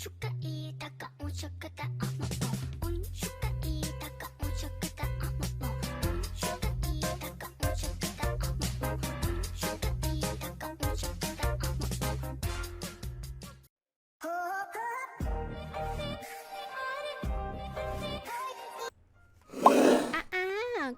ชุกะอีตะกะอุชุ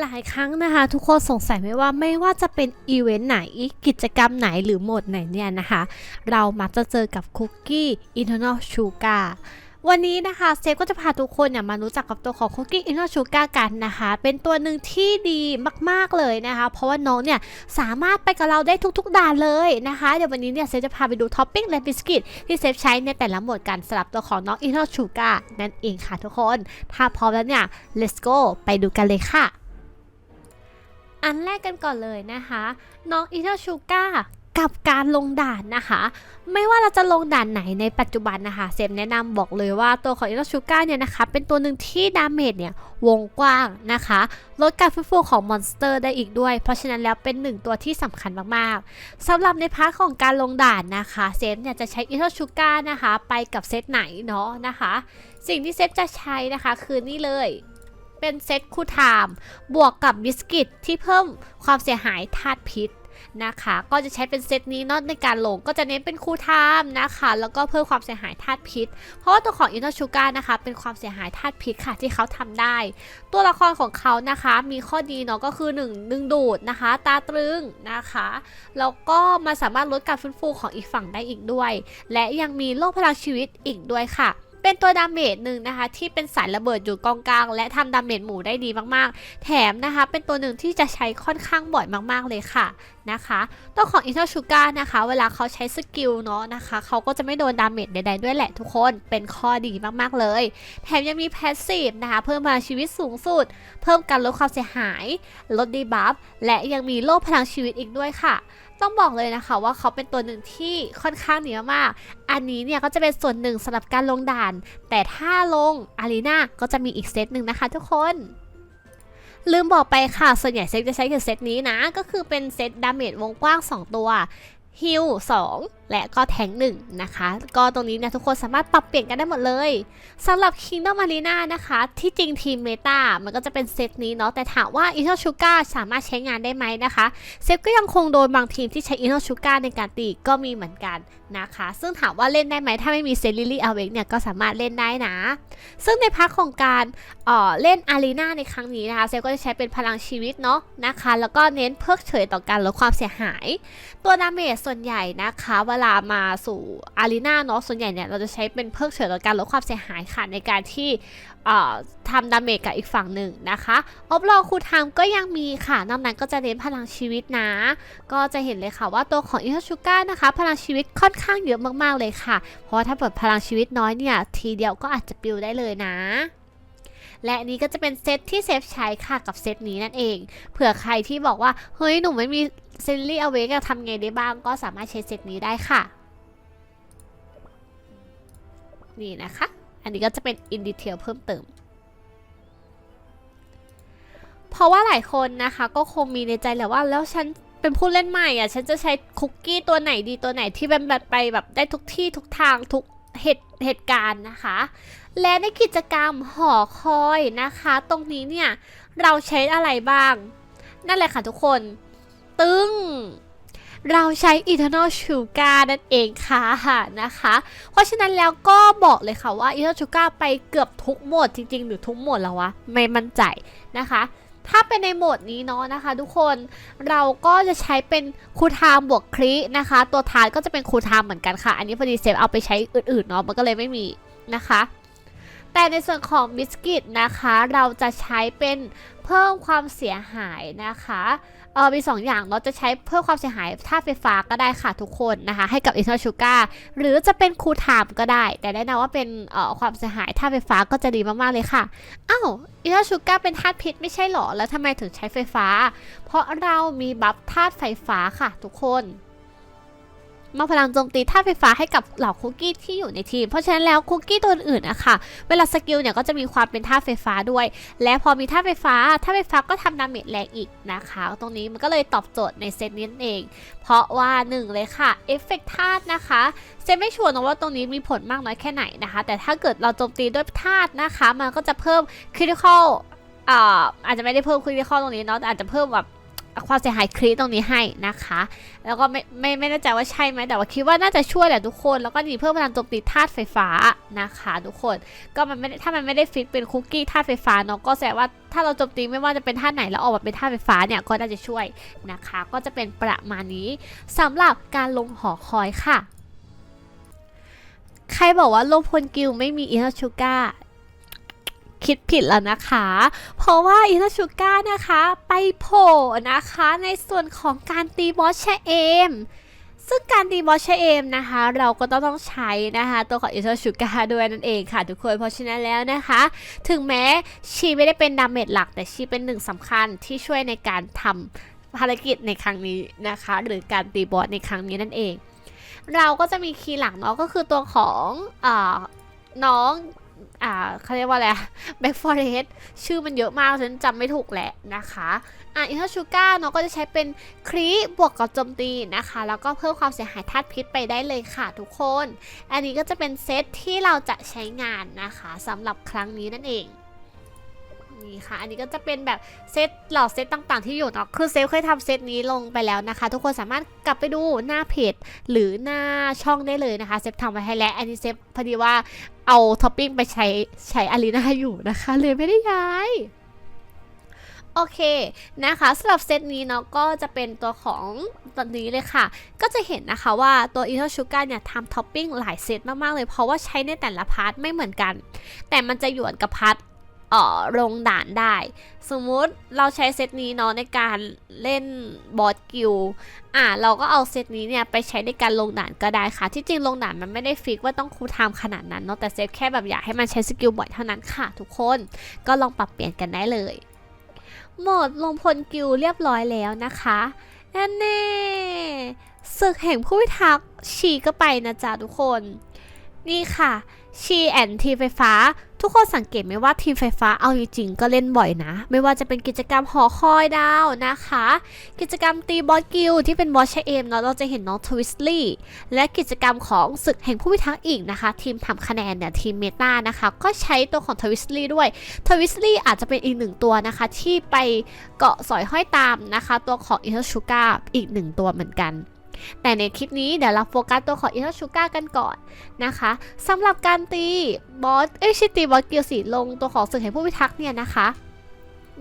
หลายครั้งนะคะ ทุกคนสงสัยไหมว่าไม่ว่าจะเป็นอีเวนต์ไหนกิจกรรมไหนหรือโหมดไหนเนี่ยนะคะ เรามักจะเจอกับคุกกี้ internal sugar วันนี้นะคะเซฟก็จะพาทุกคนเนี่ยมารู้จักกับตัวของคุกกี้ internal sugar กันนะคะ เป็นตัวหนึ่งที่ดีมากๆเลยนะคะ เพราะว่าน้องเนี่ยสามารถไปกับเราได้ทุกๆด่านเลยนะคะ เดี๋ยววันนี้เนี่ยเซฟจะพาไปดูท็อปปิ้งและบิสกิตที่เซฟใช้ในแต่ละหมดกันสำหรับตัวของน้อง internal sugar นั่นเองค่ะทุกคน ถ้าพร้อมแล้วเนี่ย let's go ไปดูกันเลยค่ะ อันแรกกันก่อนเลยนะคะน้องอีเทอร์ชูก้ากับการลงด่านนะคะ ไม่ว่าเราจะลงด่านไหนในปัจจุบันนะคะเซฟแนะนำบอกเลยว่าตัวของอีเทอร์ชูก้าเนี่ยนะคะ เป็นตัวหนึ่งที่ดาเมจเนี่ยวงกว้างนะคะลดการฟื้นฟูของมอนสเตอร์ได้อีกด้วย เพราะฉะนั้นแล้วเป็นหนึ่งตัวที่สำคัญมากๆสำหรับในพาร์ทของการลงด่านนะคะเซฟเนี่ยจะใช้อีเทอร์ชูก้านะคะ ไปกับเซตไหนเนาะนะคะ สิ่งที่เซฟจะใช้นะคะคือนี่เลย เป็นเซตคูลไทม์บวกกับบิสกิตที่เพิ่มความเสียหายธาตุพิษนะคะ ก็จะใช้เป็นเซตนี้เนอะในการลงก็จะเน้นเป็นคูลไทม์นะคะ แล้วก็เพิ่มความเสียหายธาตุพิษ เพราะว่าตัวของอินเตอร์ชูการนะคะ เป็นความเสียหายธาตุพิษค่ะที่เขาทำได้ ตัวละครของเขานะคะ มีข้อดีเนาะก็คือ1ดึงดูดนะคะ ตาตรึงนะคะ แล้วก็มาสามารถลดการฟื้นฟูของอีกฝั่งได้อีกด้วย และยังมีโล่พลังชีวิตอีกด้วยค่ะ เป็นตัวดาเมจหนึ่งนะคะ ที่เป็นสายระเบิดอยู่กองกลาง และทำดาเมจหมู่ได้ดีมากๆ แถมนะคะ เป็นตัวหนึ่งที่จะใช้ค่อนข้างบ่อยมากๆเลยค่ะนะคะ ตัวของ Intel Sugar นะคะ เวลาเขาใช้สกิลเนาะนะคะ เขาก็จะไม่โดนดาเมจใดๆด้วยแหละทุกคนเป็นข้อดีมากๆเลย แถมยังมีแพสซีฟนะคะ เพิ่มพลังชีวิตสูงสุด เพิ่มการลดความเสียหาย ลดดีบัฟและยังมีโล่พลังชีวิตอีกด้วยค่ะ ต้องบอกเลยนะคะว่าเขาเป็นตัวหนึ่งที่ค่อนข้างดีมาก อันนี้เนี่ยก็จะเป็นส่วนหนึ่งสำหรับการลงด่าน แต่ถ้าลงอารีนาก็จะมีอีกเซตหนึ่งนะคะทุกคนลืมบอกไปค่ะ ส่วนใหญ่เซตจะใช้กับเซตนี้นะ ก็คือเป็นเซตดาเมจวงกว้าง 2 ตัวฮิล2และก็แทง1นะคะ ก็ตรงนี้เนี่ยทุกคนสามารถปรับเปลี่ยนกันได้หมดเลยสำหรับ Kingdom Arena นะคะ ที่จริงทีมเมตามันก็จะเป็นเซตนี้เนาะแต่ถามว่า i n t e l Sugar สามารถใช้งานได้ไหมนะคะเซฟก็ยังคงโดนบางทีมที่ใช้ i n t e l Sugar ในการตีก็มีเหมือนกันนะคะ ซึ่งถามว่าเล่นได้ไหมถ้าไม่มีเซลิลี่อเวกเนี่ยก็สามารถเล่นได้นะ ซึ่งในพักของการเอ่อเล่นอารีนาในครั้งนี้นะคะเซฟก็จะใช้เป็นพลังชีวิตเนาะนะคะ แล้วก็เน้นเพิกเฉยต่อการลดความเสียหาย ตัวดาเมจส่วนใหญ่นะคะลามาสู่อารีนาเนาะส่วนใหญ่เนี่ยเราจะใช้เป็นเพิกเฉยต่อการลดความเสียหายค่ะในการที่ทำดาเมจกับอีกฝั่งหนึ่งนะคะออฟโรคูทามก็ยังมีค่ะนอกนั้นก็จะเน้นพลังชีวิตนะ ก็จะเห็นเลยค่ะว่าตัวของอินทชูก้านะคะ พลังชีวิตค่อนข้างเยอะมากๆเลยค่ะ เพราะว่าถ้าเปิดพลังชีวิตน้อยเนี่ยทีเดียวก็อาจจะปิวได้เลยนะและนนี้ก็จะเป็นเซตที่เซฟใช้ค่ะกับเซตนี้นั่นเอง เผื่อใครที่บอกว่า เฮ้ยหนูไม่มี เซนลี่เอาเวกทำไงได้บ้างก็สามารถใช้เซตนี้ได้ค่ะ นี่นะคะ อันนี้ก็จะเป็นอินดีเทลเพิ่มเติม เพราะว่าหลายคนนะคะ ก็คงมีในใจแหละว่าแล้วฉันเป็นผู้เล่นใหม่อะ ฉันจะใช้คุกกี้ตัวไหนดีตัวไหนที่เป็นแบบไปแบบได้ทุกที่ทุกทางทุกเหตุเหตุการณ์นะคะ และในกิจกรรมหอคอยนะคะ ตรงนี้เนี่ย เราใช้อะไรบ้าง นั่นแหละค่ะทุกคน ตึง เราใช้ Eternal Sugar นั่นเองค่ะนะคะ เพราะฉะนั้นแล้วก็บอกเลยค่ะว่า Eternal Sugar ไปเกือบทุกโหมดจริงๆ หรือทุกโหมดแล้ววะ ไม่มั่นใจนะคะถ้าเป็นในโหมดนี้เนาะนะคะ ทุกคนเราก็จะใช้เป็นคูลไทม์บวกครินะคะ ตัวทานก็จะเป็นคูลไทม์เหมือนกันค่ะ อันนี้พอดีเซฟเอาไปใช้อื่นๆเนาะมันก็เลยไม่มีนะคะ แต่ในส่วนของบิสกิตนะคะ เราจะใช้เป็นเพิ่มความเสียหายนะคะ เออมีสองอย่างเราจะใช้เพื่อความเสียหายท่าไฟฟ้าก็ได้ค่ะทุกคนนะคะ ให้กับอินทอร์ชูกาหรือจะเป็นคูถามก็ได้ แต่แนะนำว่าเป็นเอ่อความเสียหายท่าไฟฟ้าก็จะดีมากๆเลยค่ะอ้าวอินทอร์ชูกาเป็นธาตุพิษไม่ใช่หรอ แล้วทำไมถึงใช้ไฟฟ้า เพราะเรามีบัฟธาตุไฟฟ้าค่ะทุกคน มอบพลังโจมตีธาตุไฟฟ้าให้กับเหล่าคุกกี้ที่อยู่ในทีม เพราะฉะนั้นแล้วคุกกี้ตัวอื่นๆนะค่ะ เวลาสกิลเนี่ยก็จะมีความเป็นธาตุไฟฟ้าด้วย และพอมีธาตุไฟฟ้าธาตุไฟฟ้าก็ทำดาเมจแรงอีกนะคะ ตรงนี้มันก็เลยตอบโจทย์ในเซตนี้เอง เพราะว่าหนึ่งเลยค่ะเอฟเฟกธาตุนะคะเซนไม่ชัวร์นะว่าตรงนี้มีผลมากน้อยแค่ไหนนะคะ แต่ถ้าเกิดเราโจมตีด้วยธาตุนะคะ มันก็จะเพิ่มคริติคอลอ่าอาจจะไม่ได้เพิ่มคริติคอลตรงนี้เนาะแต่อาจจะเพิ่มแบบ ความเสียหายคริตรงนี้ให้นะคะ แล้วก็ไม่ไม่ไม่แน่ใจว่าใช่ไหมแต่ว่าคิดว่าน่าจะช่วยแหละทุกคน แล้วก็นี่เพิ่มพลังโจมตีธาตุไฟฟ้านะคะทุกคน ก็มันไม่ได้ถ้ามันไม่ได้ฟิกเป็นคุกกี้ธาตุไฟฟ้าเนาะก็แสดงว่าถ้าเราโจมตีไม่ว่าจะเป็นธาตุไหนแล้วออกมาเป็นธาตุไฟฟ้าเนี่ยก็น่าจะช่วยนะคะ ก็จะเป็นประมาณนี้สำหรับการลงหอคอยค่ะใครบอกว่าลงพลกิลไม่มีอินทชูก้า คิดผิดแล้วนะคะ เพราะว่าอินเทอร์ชูก้านะคะไปโผล่นะคะในส่วนของการตีบอสแชเอมซึ่งการตีบอสเชเอมนะคะ เราก็ต้องต้องใช้นะคะ ตัวของอินเทอร์ชูกาด้วยนั่นเองค่ะทุกคนเพราะฉะนั้นแล้วนะคะ ถึงแม้ชีไม่ได้เป็นดาเมจหลัก แต่ชีเป็นหนึ่งสำคัญที่ช่วยในการทำภารกิจในครั้งนี้นะคะ หรือการตีบอสในครั้งนี้นั่นเอง เราก็จะมีคีย์หลักเนาะก็คือตัวของอน้อง อ่าเขาเรียกว่าอะไรแบ็กฟอเรสชื่อมันเยอะมากฉันจำไม่ถูกแหละนะคะอ่าอินเทอร์ชูการ์เนาะก็จะใช้เป็นครีบวกกับโจมตีนะคะ แล้วก็เพิ่มความเสียหายธาตุพิษไปได้เลยค่ะทุกคน อันนี้ก็จะเป็นเซตที่เราจะใช้งานนะคะสำหรับครั้งนี้นั่นเอง นี่ค่ะ อันนี้ก็จะเป็นแบบเซตหล่าเซตต่างๆที่อยู่เนาะคือเซฟเคยทำเซตนี้ลงไปแล้วนะคะ ทุกคนสามารถกลับไปดูหน้าเพจหรือหน้าช่องได้เลยนะคะเซฟทำไว้ให้แล้วอันนี้เซฟพอดีว่าเอาท็อปปิ้งไปใช้ใช้อารีนาอยู่นะคะ เลยไม่ได้ย้ายโอเคนะคะสำหรับเซตนี้เนาะก็จะเป็นตัวของตัวนี้เลยค่ะ ก็จะเห็นนะคะว่าตัว i n t e r Sugar เนี่ยทำท็อปปิ้งหลายเซตมาก ๆ เลย เพราะว่าใช้ในแต่ละพาร์ทไม่เหมือนกัน แต่มันจะหยวนกับพาร์ท ออลงด่านได้ สมมุติเราใช้เซตนี้เนาะในการเล่นบอสกิลอะเราก็เอาเซตนี้เนี่ยไปใช้ในการลงด่านก็ได้ค่ะ ที่จริงลงด่านมันไม่ได้ฟิกว่าต้องคูลไทม์ขนาดนั้นเนาะแต่เซฟแค่แบบอยากให้มันใช้สกิลบ่อยเท่านั้นค่ะ ทุกคนก็ลองปรับเปลี่ยนกันได้เลยโหมดลงพลกิลเรียบร้อยแล้วนะคะแน่แน่ศึกแห่งผู้พิทักษ์ชีก็ไปนะจ๊ะทุกคน นี่ค่ะ ชีแอนทีไฟฟ้า ทุกคนสังเกตไหมว่าทีมไฟฟ้าเอาจริงๆก็เล่นบ่อยนะ ไม่ว่าจะเป็นกิจกรรมหอคอยดาวนะคะ กิจกรรมตีบอสกิลที่เป็นบอสชเอมเนาะเราจะเห็นน้องทวิสลี่และกิจกรรมของศึกแห่งผู้พิทักษ์อีกนะคะ ทีมทำคะแนนเนี่ยทีมเมตานะคะ ก็ใช้ตัวของทวิสลี่ด้วยทวิสลี่อาจจะเป็นอีกหนึ่งตัวนะคะ ที่ไปเกาะสอยห้อยตามนะคะ ตัวของอินเทอร์ชูกาอีกหนึ่งตัวเหมือนกัน แต่ในคลิปนี้เดี๋ยวเราโฟกัสตัวของอินทชูกากันก่อนนะคะสำหรับการตีบอสเอ้ชิตีบอสเกียวสีลงตัวของศึกแห่งผู้พิทักษ์เนี่ยนะคะ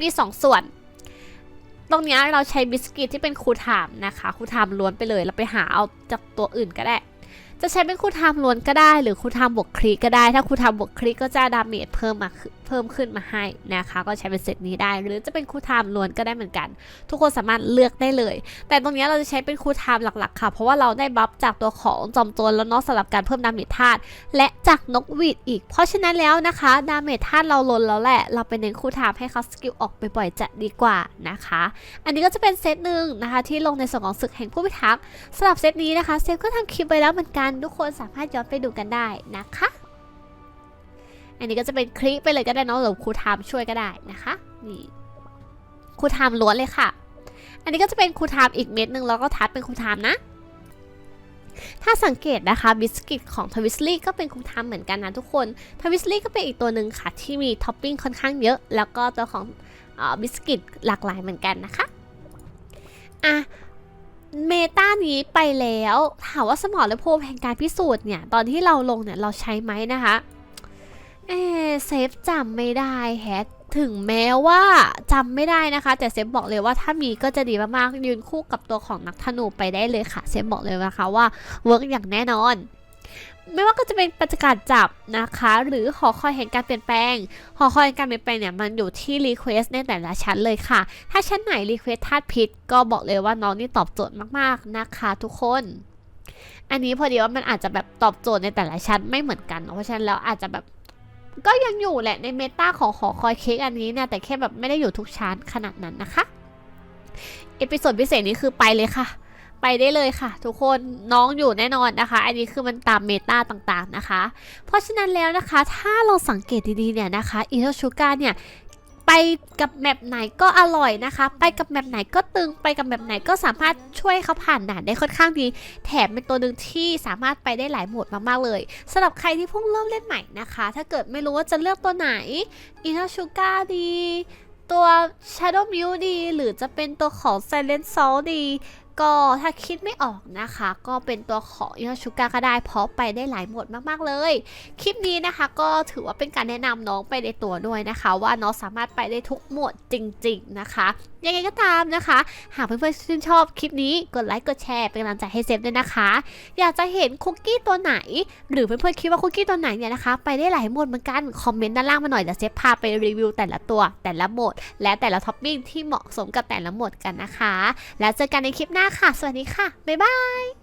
มี 2 ส่วน ตรงนี้เราใช้บิสกิตที่เป็นคูถามนะคะคูถามล้วนไปเลยเราไปหาเอาจากตัวอื่นก็ได้ จะใช้เป็นคูลไทม์ล้วนก็ได้ หรือคูลไทม์บวกคลิกก็ได้ ถ้าคูลไทม์บวกคลิกก็จะดาเมจเพิ่มมาเพิ่มขึ้นมาให้นะคะ ก็ใช้เป็นเซตนี้ได้ หรือจะเป็นคูลไทม์ล้วนก็ได้เหมือนกัน ทุกคนสามารถเลือกได้เลย แต่ตรงนี้เราจะใช้เป็นคูลไทม์หลักๆ ค่ะ เพราะว่าเราได้บัฟจากตัวของจอมโจรแล้วเนาะสำหรับการเพิ่มดาเมจธาตุและจากนกหวีดอีก เพราะฉะนั้นแล้วนะคะดาเมจธาตุเราลดแล้วแหละ เราไปเน้นคูลไทม์ให้เขาสกิลออกไปบ่อยจะดีกว่านะคะ อันนี้ก็จะเป็นเซตหนึ่งนะคะที่ลงในส่วนของศึกแห่งผู้พิทักษ์สำหรับเซตนี้นะคะเซฟก็ทำคลิปไปแล้วเหมือนกันทุกคนสามารถย้อนไปดูกันได้นะคะ อันนี้ก็จะเป็นคลิปไปเลยก็ได้เนาะหรือครูไทม์ช่วยก็ได้นะคะนี่ครูไทม์ล้วนเลยค่ะ อันนี้ก็จะเป็นครูไทม์อีกเม็ดหนึ่งแล้วก็ทัดเป็นครูไทม์นะถ้าสังเกตนะคะบิสกิตของทวิสลี่ก็เป็นครูไทม์เหมือนกันนะทุกคนทวิสลี่ก็เป็นอีกตัวหนึ่งค่ะ ที่มีท็อปปิ้งค่อนข้างเยอะ แล้วก็ตัวของบิสกิตหลากหลายเหมือนกันนะคะอะ เมตานี้ไปแล้ว ถามว่าสมอและภูมิแห่งการพิสูจน์เนี่ย ตอนที่เราลงเนี่ย เราใช้ไหมนะคะเออเซฟจำไม่ได้แฮะถึงแม้ว่าจำไม่ได้นะคะ แต่เซฟบอกเลยว่าถ้ามีก็จะดีมากๆยืนคู่กับตัวของนักธนูไปได้เลยค่ะ เซฟบอกเลยนะคะว่าเวิร์กอย่างแน่นอน ไม่ว่าก็จะเป็นบรรยากาศจับนะคะ หรือหอคอยแห่งการเปลี่ยนแปลง หอคอยแห่งการเปลี่ยนแปลงเนี่ยมันอยู่ที่รีเควสในแต่ละชั้นเลยค่ะ ถ้าชั้นไหนรีเควสธาตุพิษก็บอกเลยว่าน้องนี่ตอบโจทย์มากๆนะคะทุกคน อันนี้พอดีว่ามันอาจจะแบบตอบโจทย์ในแต่ละชั้นไม่เหมือนกันเนอะเพราะฉะนั้นแล้วอาจจะแบบก็ยังอยู่แหละในเมตาของหอคอยเค้กอันนี้เนี่ยแต่แค่แบบไม่ได้อยู่ทุกชั้นขนาดนั้นนะคะ เอพิโซดพิเศษนี้คือไปเลยค่ะ ไปได้เลยค่ะ ทุกคนน้องอยู่แน่นอนนะคะ อันนี้คือมันตามเมตาต่างๆนะคะ เพราะฉะนั้นแล้วนะคะถ้าเราสังเกตดีๆเนี่ยนะคะอีโทชูการเนี่ยไปกับแมปไหนก็อร่อยนะคะ ไปกับแมปไหนก็ตึงไปกับแมปไหนก็สามารถช่วยเขาผ่านด่านได้ค่อนข้างดี แถมเป็นตัวหนึ่งที่สามารถไปได้หลายโหมดมากๆเลยสำหรับใครที่เพิ่งเริ่มเล่นใหม่นะคะ ถ้าเกิดไม่รู้ว่าจะเลือกตัวไหนอีโทชูกาดี ตัว Shadow m e w ดี หรือจะเป็นตัวของ Silent Soul ดี ก็ถ้าคิดไม่ออกนะคะ ก็เป็นตัวของอินชูกาก็ได้เพราะไปได้หลายหมดมากๆเลย คลิปนี้นะคะก็ถือว่าเป็นการแนะนำน้องไปในตัวด้วยนะคะ ว่าน้องสามารถไปได้ทุกหมดจริง ๆนะคะ ยังไงก็ตามนะคะ หากเพื่อนๆชื่นชอบคลิปนี้กดไลค์กดแชร์เป็นกำลังใจให้เซฟด้วยนะคะ อยากจะเห็นคุกกี้ตัวไหน หรือเพื่อนๆคิดว่าคุกกี้ตัวไหนเนี่ยนะคะ ไปได้หลายหมดเหมือนกันคอมเมนต์ด้านล่างมาหน่อยเดี๋ยวเซฟพาไปรีวิวแต่ละตัว แต่ละหมดและแต่ละท็อปปิ้งที่เหมาะสมกับแต่ละหมดกันนะคะ แล้วเจอกันในคลิปหน้าค่ะ สวัสดีค่ะ บ๊ายบาย